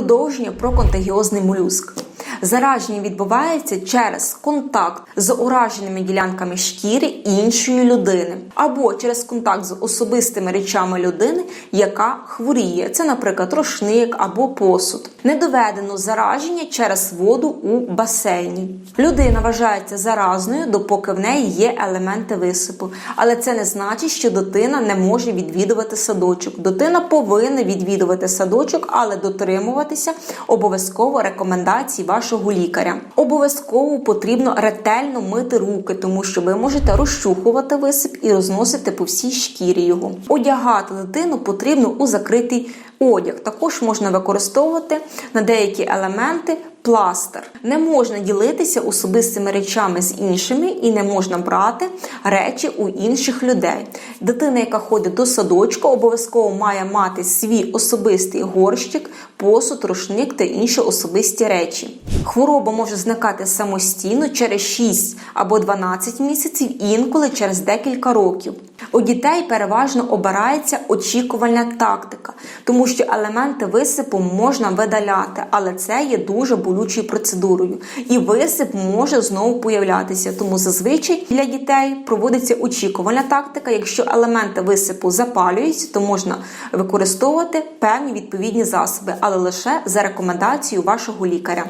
Продовження про контагіозний молюск. Зараження відбувається через контакт з ураженими ділянками шкіри іншої людини, або через контакт з особистими речами людини, яка хворіє. Це, наприклад, рушник або посуд. Не доведено зараження через воду у басейні. Людина вважається заразною, допоки в неї є елементи висипу. Але це не значить, що дитина не може відвідувати садочок. Дитина повинна відвідувати садочок, але дотримуватися обов'язково рекомендацій вашого лікаря. Обов'язково потрібно ретельно мити руки, тому що ви можете розчухувати висип і розносити по всій шкірі його. Одягати дитину потрібно у закритий одяг. Також можна використовувати на деякі елементи пластир. Не можна ділитися особистими речами з іншими і не можна брати речі у інших людей. Дитина, яка ходить до садочку, обов'язково має мати свій особистий горщик, посуд, рушник та інші особисті речі. Хвороба може зникати самостійно через 6 або 12 місяців, інколи через декілька років. У дітей переважно обирається очікувальна тактика, тому що елементи висипу можна видаляти, але це є дуже болючою процедурою, і висип може знову появлятися. Тому зазвичай для дітей проводиться очікувальна тактика. Якщо елементи висипу запалюються, то можна використовувати певні відповідні засоби, але лише за рекомендацією вашого лікаря.